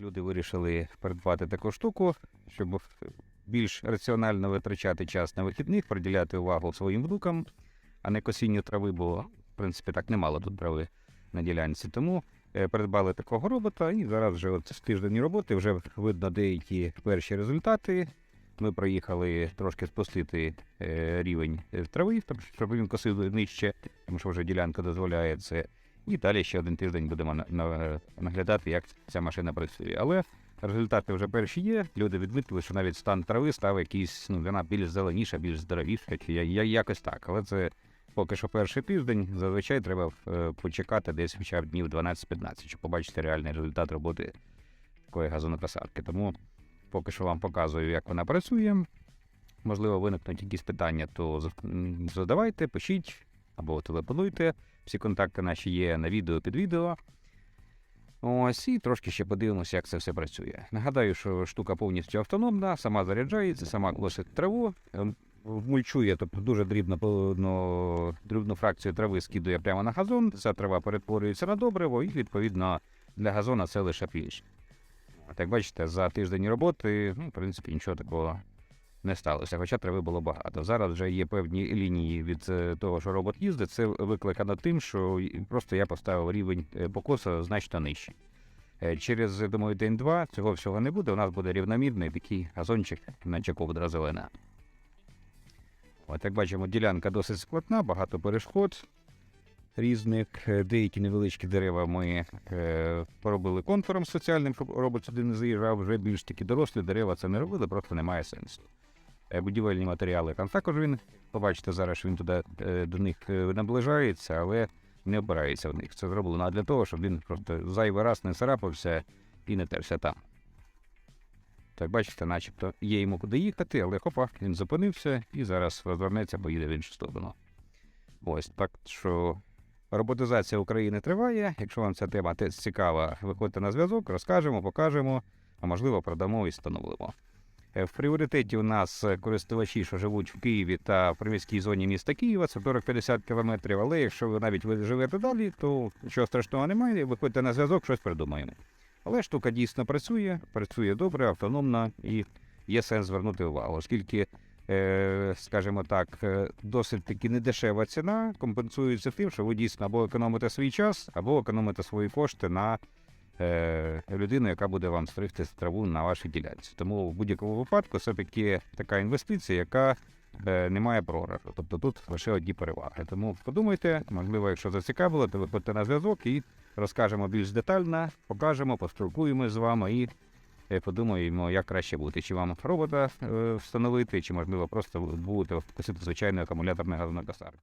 Люди вирішили придбати таку штуку, щоб більш раціонально витрачати час на вихідних, приділяти увагу своїм внукам, а не косінню трави, бо в принципі так немало тут трави на ділянці. Тому е, придбали такого робота, і зараз вже от з тиждень роботи вже видно деякі перші результати. Ми проїхали трошки спустити е, рівень е, трави, щоб він косив нижче, тому що вже ділянка дозволяє це. І далі ще один тиждень будемо на- на- наглядати, як ця машина працює. Але результати вже перші є. Люди відмітили, що навіть стан трави став якийсь, ну, вона більш зеленіша, більш здоровіша, чи якось так. Але це поки що перший тиждень. Зазвичай треба е, почекати десь хоча б днів 12-15, щоб побачити реальний результат роботи такої газонокосарки. Тому поки що вам показую, як вона працює. Можливо, виникнуть якісь питання, то задавайте, пишіть або телефонуйте. Всі контакти наші є на відео під відео. Ось і трошки ще подивимося, як це все працює. Нагадаю, що штука повністю автономна, сама заряджається, сама косить траву, ем, мульчує, тобто дуже дрібно, ну, дрібну фракцію трави скидує прямо на газон. Ця трава перетворюється на добриво, і відповідно для газона це лише пліч. От як бачите, за тиждень роботи, ну, в принципі, нічого такого не сталося, хоча трави було багато. Зараз вже є певні лінії від е, того, що робот їздить. Це викликано тим, що просто я поставив рівень е, покосу значно нижчий. Е, Через, думаю, день-два цього всього не буде. У нас буде рівномірний такий газончик, наче ковдра зелена. От як бачимо, ділянка досить складна, багато перешкод різних. Деякі невеличкі дерева ми е, поробили контуром соціальним, щоб робот сюди не заїжджав. Вже більш такі дорослі дерева це не робили, просто немає сенсу. Е, Будівельні матеріали там також він, побачите зараз, він туди е, до них е, наближається, але не опирається в них. Це зроблено для того, щоб він просто зайвий раз не царапався і не терся там. Так, бачите, начебто є йому куди їхати, але хопа, він зупинився і зараз розвернеться, поїде в іншу сторону. Ось так що роботизація України триває. Якщо вам ця тема цікава, виходьте на зв'язок, розкажемо, покажемо, а можливо продамо і встановимо. Е, В пріоритеті у нас е, користувачі, що живуть в Києві та в приміській зоні міста Києва, це 40-50 кілометрів. Але якщо ви навіть ви живете далі, то нічого страшного немає. Виходьте на зв'язок, щось придумаємо. Але штука дійсно працює, працює добре, автономно і є сенс звернути увагу, оскільки, е, скажімо так, досить таки недешева ціна компенсується тим, що ви дійсно або економите свій час, або економите свої кошти на людину, яка буде вам стригти траву на вашій ділянці. Тому в будь-якому випадку це таки така інвестиція, яка е, не має програшу. Тобто тут лише одні переваги. Тому подумайте, можливо, якщо зацікавило, то виходьте на зв'язок і розкажемо більш детально, покажемо, поспілкуємося з вами і е, подумаємо, як краще бути. Чи вам робота е, встановити, чи можливо просто будете косити звичайну акумуляторну газонокосарку.